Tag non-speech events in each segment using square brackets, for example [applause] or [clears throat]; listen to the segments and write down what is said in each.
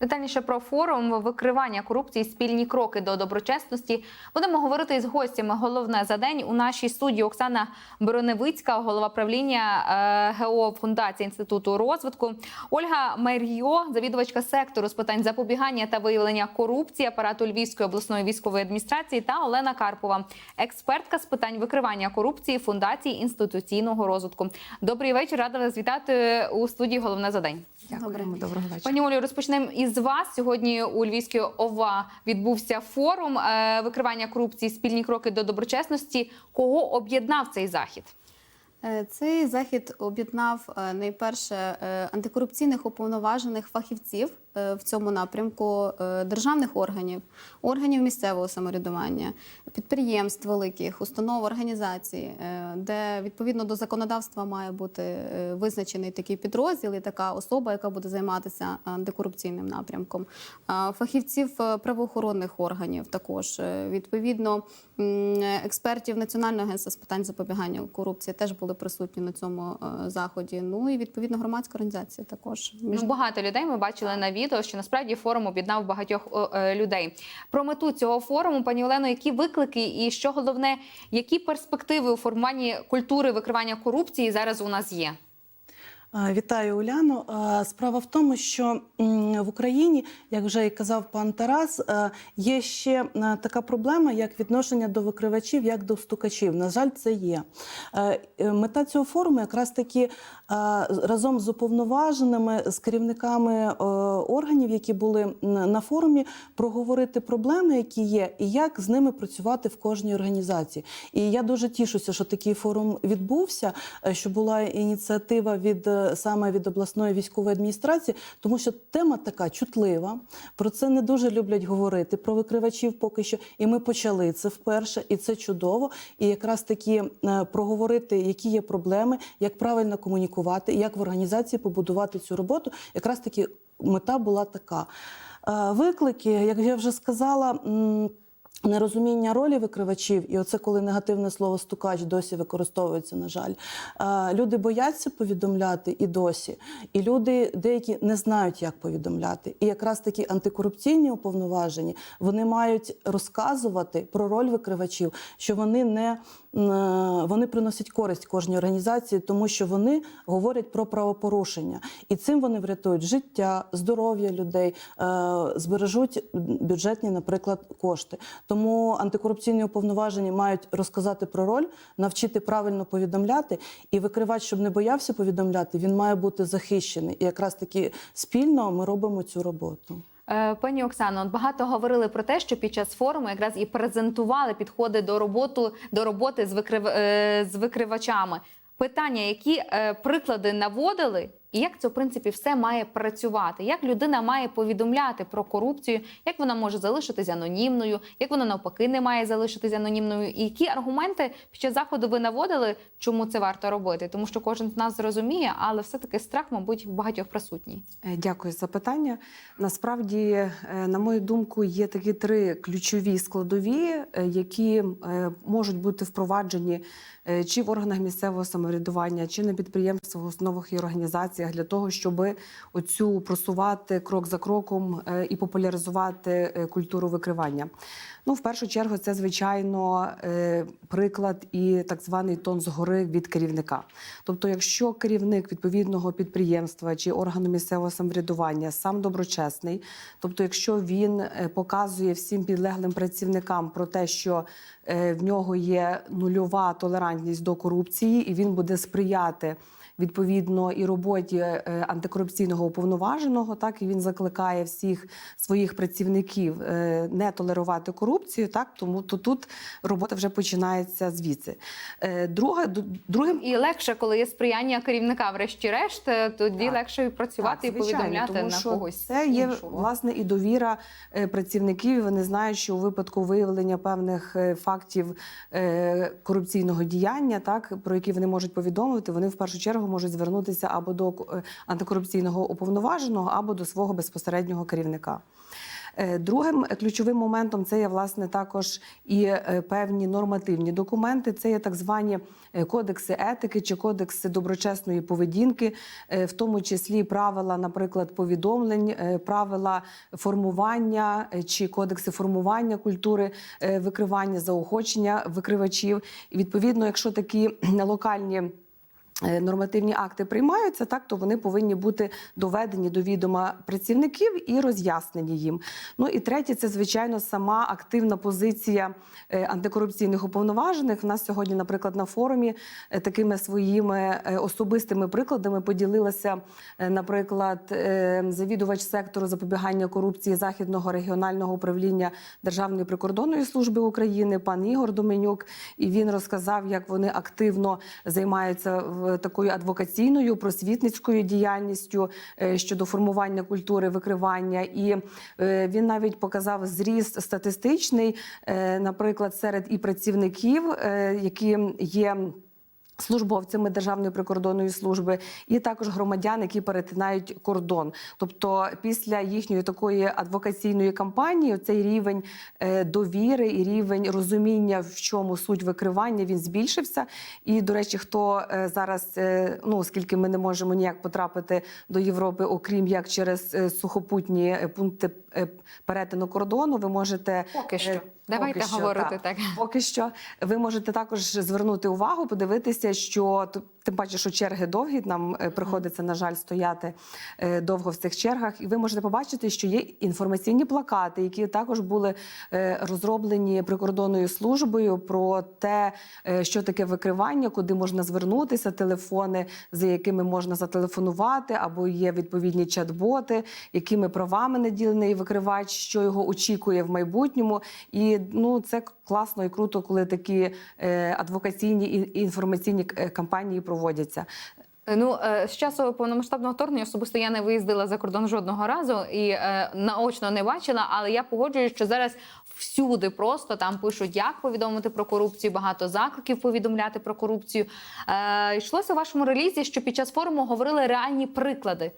Детальніше про форум викривання корупції, спільні кроки до доброчесності. Будемо говорити із гостями. Головне за день у нашій студії Оксана Броневицька, голова правління е, ГО Фундації інституту розвитку, Ольга Мер'йо, завідувачка сектору з питань запобігання та виявлення корупції апарату Львівської обласної військової адміністрації та Олена Карпова, експертка з питань викривання корупції Фундації інституційного розвитку. Добрий вечір, рада вас вітати у студії. Головне за день. Дякуємо, доброго вечора. Пані Олю, розпочнемо із вас. Сьогодні у Львівській ОВА відбувся форум е, викривання корупції, спільні кроки до доброчесності. Кого об'єднав цей захід? Е, Цей захід об'єднав е, найперше антикорупційних уповноважених фахівців в цьому напрямку е, державних органів, органів місцевого самоврядування, підприємств великих, установ організацій, е, де відповідно до законодавства має бути е, визначений такий підрозділ і така особа, яка буде займатися антикорупційним напрямком. Фахівців е, правоохоронних органів також е, відповідно експертів Національного агентства з питань запобігання корупції теж були присутні на цьому е, заході. Ну і відповідно громадська організація також Ну, багато людей ми бачили на відео, що насправді форум об'єднав багатьох е, людей. Про мету цього форуму, пані Олено, які виклики і що головне, які перспективи у формуванні культури викривання корупції зараз у нас є? Вітаю Уляну. Справа в тому, що в Україні, як вже і казав пан Тарас, є ще така проблема, як відношення до викривачів, як до стукачів. На жаль, це є. Е, Мета цього форуму якраз таки разом з уповноваженими, з керівниками е, органів, які були на форумі, проговорити проблеми, які є, і як з ними працювати в кожній організації. І я дуже тішуся, що такий форум відбувся, е, що була ініціатива від саме від обласної військової адміністрації, тому що тема така чутлива. Про це не дуже люблять говорити. Про викривачів поки що. І ми почали це вперше, і це чудово. І якраз таки е, проговорити, які є проблеми, як правильно комунікувати, як в організації побудувати цю роботу. Якраз таки мета була така. Е, Виклики, як я вже сказала. Нерозуміння ролі викривачів, і оце коли негативне слово стукач досі використовується, на жаль. Люди бояться повідомляти і досі, і люди деякі не знають, як повідомляти. І якраз такі антикорупційні уповноважені вони мають розказувати про роль викривачів, що вони не вони приносять користь кожній організації, тому що вони говорять про правопорушення, і цим вони врятують життя, здоров'я людей, е, збережуть бюджетні, наприклад, кошти. Тому антикорупційні уповноважені мають розказати про роль, навчити правильно повідомляти. І викривач, щоб не боявся повідомляти, він має бути захищений. І якраз таки спільно ми робимо цю роботу. Е, Пані Оксано, багато говорили про те, що під час форуму якраз і презентували підходи до роботи, до роботи з, викрив, е, з викривачами. Питання, які е, приклади наводили, і як це в принципі все має працювати? Як людина має повідомляти про корупцію, як вона може залишитись анонімною, як вона навпаки не має залишитись анонімною? І які аргументи під час заходу ви наводили, чому це варто робити? Тому що кожен з нас зрозуміє, але все-таки страх, мабуть, в багатьох присутній. Е, Дякую за питання. Насправді, е, на мою думку, є такі три ключові складові, е, які можуть бути впроваджені чи в органах місцевого самоврядування, чи на підприємствах, установах і організаціях для того, щоб оцю просувати крок за кроком е, і популяризувати е, культуру викривання. Ну, в першу чергу, це звичайно е, приклад і так званий тон згори від керівника. Тобто, якщо керівник відповідного підприємства чи органу місцевого самоврядування сам доброчесний, тобто, якщо він показує всім підлеглим працівникам про те, що в нього є нульова толерантність до корупції, і він буде сприяти відповідно і роботі е, антикорупційного уповноваженого, так і він закликає всіх своїх працівників е, не толерувати корупцію. Так тому то тут робота вже починається звідси. Е, Друге, ду- другим І легше, коли є сприяння керівника, врешті-решт, тоді Так. легше працювати Так, і повідомляти тому на що когось. Це є іншого. власне і довіра працівників. Вони знають, що у випадку виявлення певних фактів корупційного діяння, так про які вони можуть повідомити, вони в першу чергу можуть звернутися або до е, антикорупційного уповноваженого, або до свого безпосереднього керівника. Е, Другим ключовим моментом це є власне також і е, певні нормативні документи. Це є так звані кодекси етики чи кодекси доброчесної поведінки, в тому числі правила, наприклад, повідомлень, правила формування чи кодекси формування культури викривання, заохочення викривачів. І відповідно, якщо такі локальні. Е, Нормативні акти приймаються, так то вони повинні бути доведені до відома працівників і роз'яснені їм. Ну і третє, це звичайно сама активна позиція е, антикорупційних уповноважених. У нас сьогодні, наприклад, на форумі е, такими своїми особистими прикладами поділилася, наприклад, завідувач сектору запобігання корупції західного регіонального управління Державної прикордонної служби України, пан Ігор Доменюк. І він розказав, як вони активно займаються в такою адвокаційною просвітницькою діяльністю е, щодо формування культури викривання. І е, він навіть показав зріст статистичний, е, наприклад, серед і працівників, е, які є. Службовцями Державної прикордонної служби і також громадян, які перетинають кордон. Тобто, після їхньої такої адвокаційної кампанії, цей рівень е, довіри і рівень розуміння, в чому суть викривання, він збільшився. І, до речі, хто е, зараз, е, ну оскільки ми не можемо ніяк потрапити до Європи, окрім як через сухопутні пункти перетину кордону, ви можете Поки що. Давайте поки що, говорити так. Поки що ви можете також звернути увагу, подивитися, що тим паче, що черги довгі, нам е, приходиться, на жаль, стояти е, довго в цих чергах. І ви можете побачити, що є інформаційні плакати, які також були е, розроблені прикордонною службою про те, що таке викривання, куди можна звернутися, телефони, за якими можна зателефонувати, або є відповідні чат-боти, якими правами наділений викривач, що його очікує в майбутньому. І ну це класно і круто, коли такі е, адвокаційні і інформаційні е, кампанії проводяться. Ну е, з часу повномасштабного вторгнення особисто я не виїздила за кордон жодного разу і е, наочно не бачила. Але я погоджуюсь, що зараз всюди просто там пишуть, як повідомити про корупцію. Багато закликів повідомляти про корупцію. Е, йшлося у вашому релізі, що під час форуму говорили реальні приклади.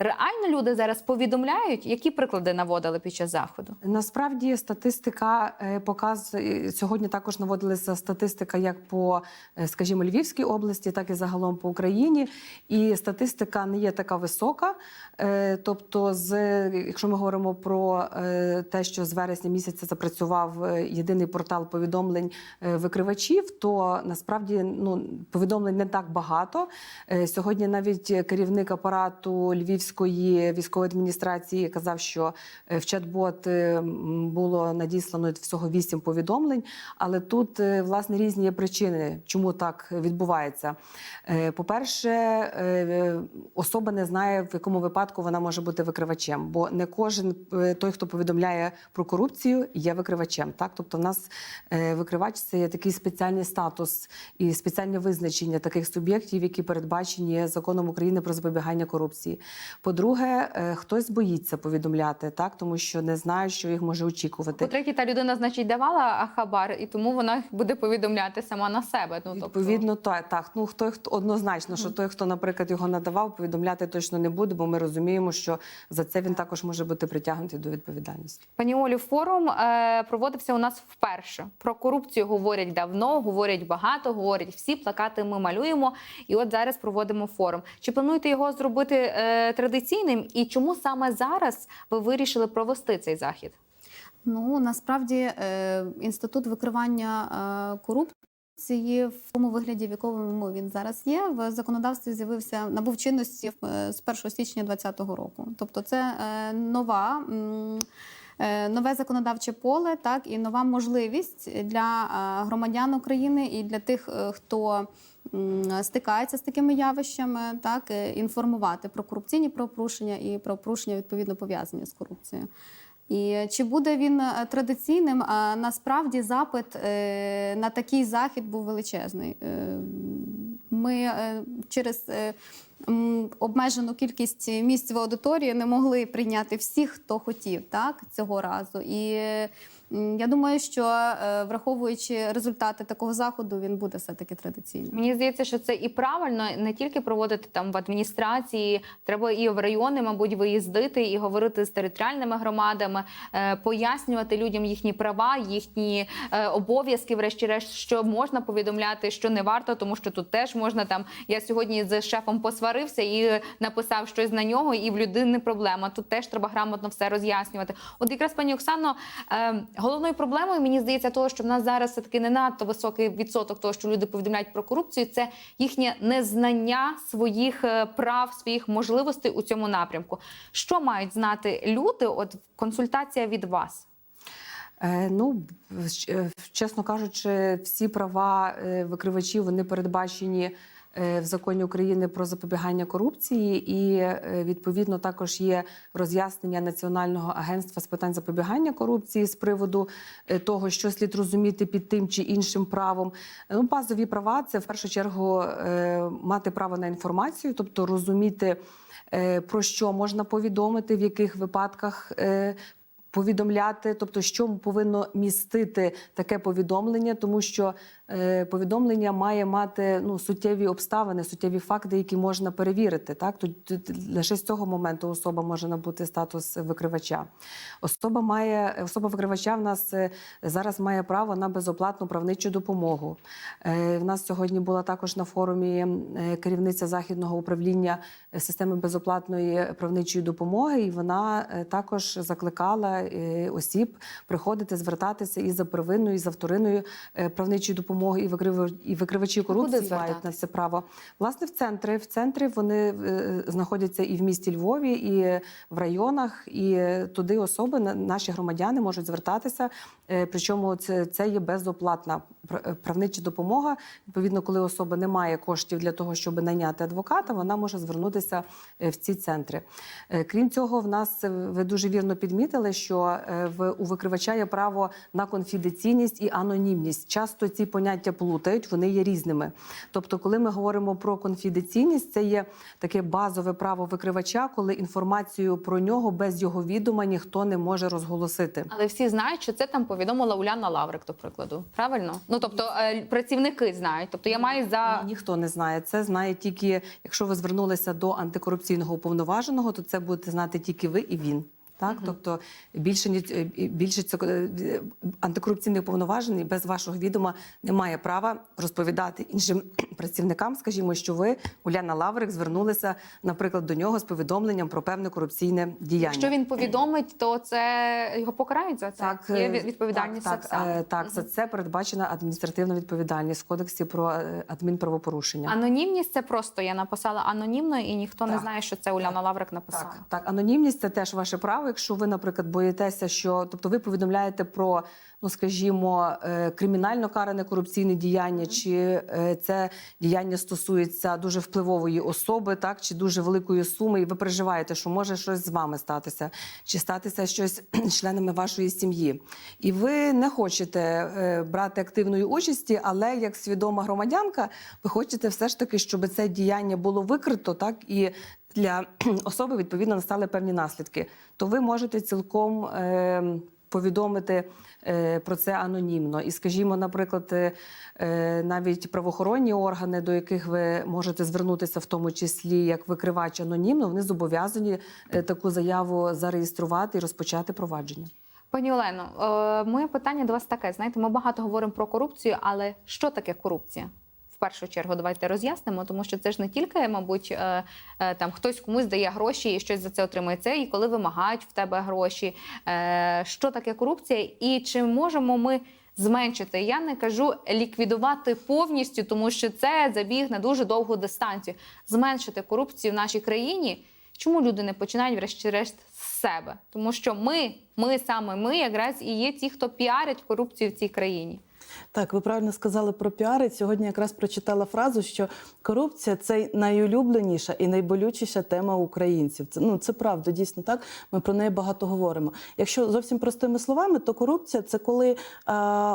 Реально люди зараз повідомляють, які приклади наводили під час заходу. Насправді статистика е, показує сьогодні. Також наводилася статистика як по, е, скажімо, Львівській області, так і загалом по Україні. І статистика не є така висока. Е, Тобто, з якщо ми говоримо про е, те, що з вересня місяця запрацював е, єдиний портал повідомлень е, викривачів, то насправді ну повідомлень не так багато. Е, Сьогодні навіть керівник апарату Львівської військової адміністрації казав, що е, в чат-бот е, було надіслано всього вісім повідомлень. Але тут е, власне різні є причини, чому так відбувається. По-перше, особа не знає, в якому випадку вона може бути викривачем, бо не кожен той, хто повідомляє про корупцію, є викривачем. Так, тобто, в нас викривач це є такий спеціальний статус і спеціальне визначення таких суб'єктів, які передбачені законом України про запобігання корупції. По-друге, е, хтось боїться повідомляти, так тому що не знає, що їх може очікувати. По-третє, та людина, значить, давала хабар, і тому вона буде повідомляти сама на себе. Ну тобто Відповідно, так, так. Ну хто хто однозначно, що той, хто, наприклад, його надавав, повідомляти точно не буде, бо ми розуміємо, що за це він також може бути притягнутий до відповідальності. Пані Олі, форум е, проводився у нас вперше. Про корупцію говорять давно, говорять багато, говорять всі плакати. Ми малюємо. І от зараз проводимо форум. Чи плануєте його зробити е, традиційним? І чому саме зараз ви вирішили провести цей захід? Ну насправді е, інститут викривання е, корупції в тому вигляді, в якому він зараз є, в законодавстві з'явився набув чинності е, з 1 січня 2020 року. Тобто, це нова. Е, Нове законодавче поле, так і нова можливість для е, громадян України і для тих, е, хто стикається з такими явищами, так інформувати про корупційні правопорушення і правопорушення відповідно пов'язані з корупцією. І чи буде він традиційним? А насправді запит на такий захід був величезний. Ми через обмежену кількість місць в аудиторії не могли прийняти всіх, хто хотів так цього разу. І я думаю, що е, враховуючи результати такого заходу, він буде все таки традиційним. Мені здається, що це і правильно не тільки проводити там в адміністрації, треба і в райони, мабуть, виїздити і говорити з територіальними громадами, е, пояснювати людям їхні права, їхні е, обов'язки, врешті-решт, що можна повідомляти, що не варто, тому що тут теж можна там. Я сьогодні з шефом посварився і написав щось на нього, і в людини проблема. Тут теж треба грамотно все роз'яснювати. От якраз пані Оксано, е, головною проблемою мені здається, того, що в нас зараз все таки не надто високий відсоток того, що люди повідомляють про корупцію, це їхнє незнання своїх е, прав, своїх можливостей у цьому напрямку. Що мають знати люди? От консультація від вас. Е, Ну, е, чесно кажучи, всі права викривачів вони передбачені в законі України про запобігання корупції, і е, відповідно також є роз'яснення Національного агентства з питань запобігання корупції з приводу е, того, що слід розуміти під тим чи іншим правом. Ну, базові права це в першу чергу е, мати право на інформацію, тобто розуміти. е, Про що можна повідомити, в яких випадках е, повідомляти, тобто, що повинно містити таке повідомлення, тому що е, повідомлення має мати ну суттєві обставини, суттєві факти, які можна перевірити. Так тут, тут лише з цього моменту особа може набути статус викривача. Особа має особа викривача в нас е, зараз має право на безоплатну правничу допомогу. Е, в нас сьогодні була також на форумі е, керівниця західного управління системи безоплатної правничої допомоги, і вона е, також закликала осіб приходити, звертатися і за первинною, і за вторинною е, правничої допомоги, і викрив- і викривачі куди корупції мають на це право. Власне, в центри в центрі вони е, знаходяться і в місті Львові, і в районах, і туди особи на- наші громадяни можуть звертатися. Е, Причому це, це є безоплатна е, правнича допомога. Відповідно, коли особа не має коштів для того, щоб найняти адвоката, вона може звернутися е, в ці центри. Крім цього, в нас ви дуже вірно підмітили, що в у викривача є право на конфіденційність і анонімність. Часто ці поняття плутають, вони є різними. Тобто, коли ми говоримо про конфіденційність, це є таке базове право викривача, коли інформацію про нього без його відома ніхто не може розголосити. Але всі знають, що це там повідомила Уляна Лаврик, до прикладу. Правильно? Ну тобто е, працівники знають. Тобто я маю за Ні- Ніхто не знає. Це знає тільки, якщо ви звернулися до антикорупційного уповноваженого, то це будете знати тільки ви і він. Так, тобто більше е, більше цього е, антикорупційний уповноважений без вашого відома не має права розповідати іншим [clears throat] працівникам, скажімо, що ви, Уляна Лаврик, звернулися, наприклад, до нього з повідомленням про певне корупційне діяння. якщо він повідомить, то це його покарають за це. Так, Є е, відповідальність так, так, так, так, за це передбачена адміністративна відповідальність в кодексі про адмінправопорушення. Анонімність це просто я написала анонімно, і ніхто не знає, що це Уляна Лаврик написала. Так, так, анонімність це теж ваше право. Якщо ви, наприклад, боїтеся, що тобто ви повідомляєте про, ну скажімо, е, кримінально каране корупційне діяння, чи е, це діяння стосується дуже впливової особи, так чи дуже великої суми, і ви переживаєте, що може щось з вами статися, чи статися щось членами вашої сім'ї, і ви не хочете е, брати активної участі, але як свідома громадянка, ви хочете все ж таки, щоб це діяння було викрито, так і для [clears throat] особи відповідно настали певні наслідки, то ви можете цілком е, повідомити е, про це анонімно. І, скажімо, наприклад, е, навіть правоохоронні органи, до яких ви можете звернутися, в тому числі як викривач анонімно, вони зобов'язані е, таку заяву зареєструвати і розпочати провадження. Пані Олено, моє питання до вас таке. Знаєте, ми багато говоримо про корупцію, але що таке корупція? Першу чергу, давайте роз'яснимо, тому що це ж не тільки, мабуть, е, е, там хтось комусь дає гроші і щось за це отримує. Це і коли вимагають в тебе гроші. Е, Що таке корупція, і чи можемо ми зменшити? Я не кажу ліквідувати повністю, тому що це забіг на дуже довгу дистанцію. Зменшити корупцію в нашій країні. Чому люди не починають, врешті-решт, з себе? Тому що ми, ми саме ми, якраз і є ті, хто піарять корупцію в цій країні. Так, ви правильно сказали про піари. Сьогодні якраз прочитала фразу, що корупція це найулюбленіша і найболючіша тема українців. Це ну це правда, дійсно так. Ми про неї багато говоримо. Якщо зовсім простими словами, то корупція це коли е,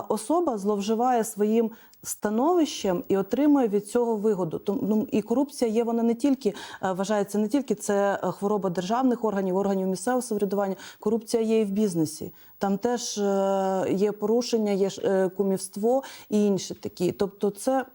особа зловживає своїм становищем і отримує від цього вигоду. Тому ну, і корупція є вона не тільки е, вважається не тільки це е, хвороба державних органів, органів місцевого самоврядування. Корупція є і в бізнесі. Там теж е, є порушення, є кумівство і інші такі. Тобто, це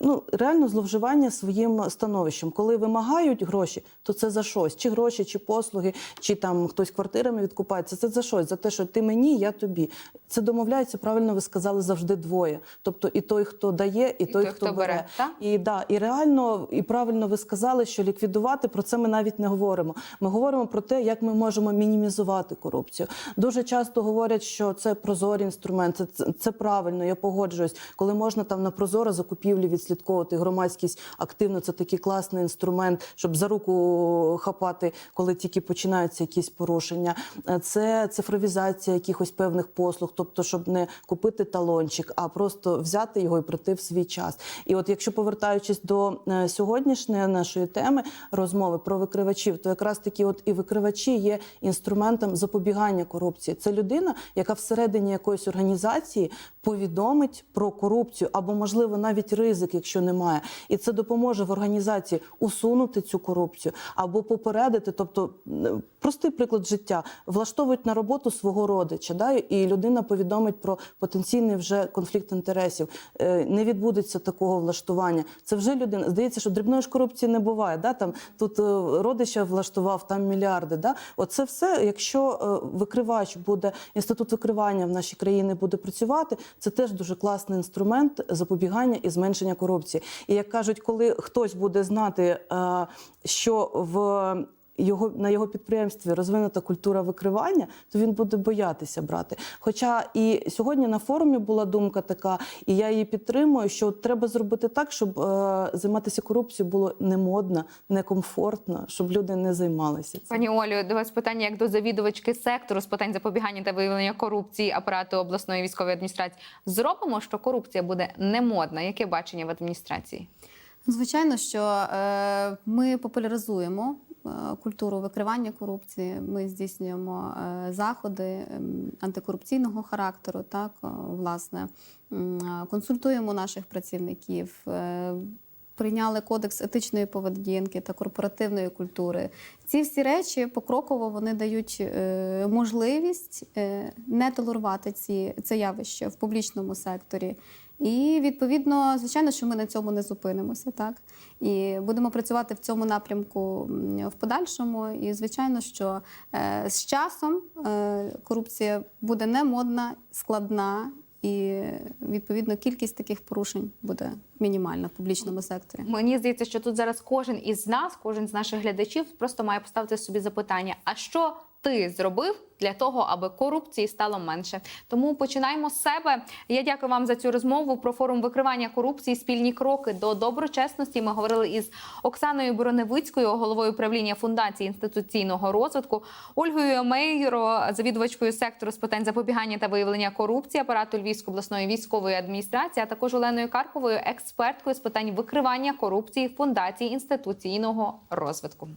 ну реально зловживання своїм становищем. Коли вимагають гроші, то це за щось, чи гроші, чи послуги, чи там хтось квартирами відкупається. Це за щось, за те, що ти мені, я тобі. Це домовляється правильно. Ви сказали завжди двоє. Тобто, і той, хто дає, і, той, хто, бере. так? І да, і реально, і правильно ви сказали, що ліквідувати про це ми навіть не говоримо. Ми говоримо про те, як ми можемо мінімізувати корупцію. Дуже часто говорять, що це прозорий інструмент, це, це, це правильно, я погоджуюсь. Коли можна там на прозоро закупівлі відслідковувати громадськість активно, це такий класний інструмент, щоб за руку хапати, коли тільки починаються якісь порушення. Е, Це цифровізація якихось певних послуг, тобто, щоб не купити талончик, а просто взяти його і прийти в свій час. І от якщо повертаючись до е, сьогоднішньої нашої теми розмови про викривачів, то якраз такі от і викривачі є інструментом запобігання корупції. Це людина, яка всередині якоїсь організації повідомить про корупцію або, можливо, навіть ризик, якщо немає, і це допоможе в організації усунути цю корупцію або попередити. Тобто, е, простий приклад життя влаштовують на роботу свого родича, да, і людина повідомить про потенційний вже конфлікт інтересів. Е, Не відбудеться такого влаштування. Це вже людина. Здається, що дрібної ж корупції не буває. Да? Там тут е, родича влаштував там мільярди. Да? Оце все, якщо е, викривач буде інститут викривання в нашій країні буде працювати, це теж дуже класний інструмент запобігання і зменшення корупції. І як кажуть, коли хтось буде знати, що в його на його підприємстві розвинута культура викривання, то він буде боятися брати. Хоча і сьогодні на форумі була думка така, і я її підтримую, що треба зробити так, щоб е, займатися корупцією було не модно, не комфортно, щоб люди не займалися цим. Пані Олю, до вас питання як до завідувачки сектору з питань запобігання та виявлення корупції апарату обласної військової адміністрації. Зробимо, що корупція буде немодна. Яке бачення в адміністрації? Звичайно, що е, ми популяризуємо культуру викривання корупції. Ми здійснюємо е, заходи ем, антикорупційного характеру. Так, е, власне, е, консультуємо наших працівників. е, Прийняли кодекс етичної поведінки та корпоративної культури. Ці всі речі покроково вони дають е, можливість е, не толерувати ці це явище в публічному секторі. І відповідно, звичайно, що ми на цьому не зупинимося, так і будемо працювати в цьому напрямку в подальшому. І звичайно, що е, з часом е, корупція буде не модна, складна, і відповідно кількість таких порушень буде мінімальна в публічному секторі. Мені здається, що тут зараз кожен із нас, кожен з наших глядачів, просто має поставити собі запитання: а що ти зробив для того, аби корупції стало менше? Тому починаємо з себе. Я дякую вам за цю розмову про форум викривання корупції, спільні кроки до доброчесності. Ми говорили із Оксаною Бороневицькою, головою правління фундації інституційного розвитку, Ольгою Мейро, завідувачкою сектору з питань запобігання та виявлення корупції апарату Львівської обласної військової адміністрації, а також Оленою Карповою, експерткою з питань викривання корупції фундації інституційного розвитку.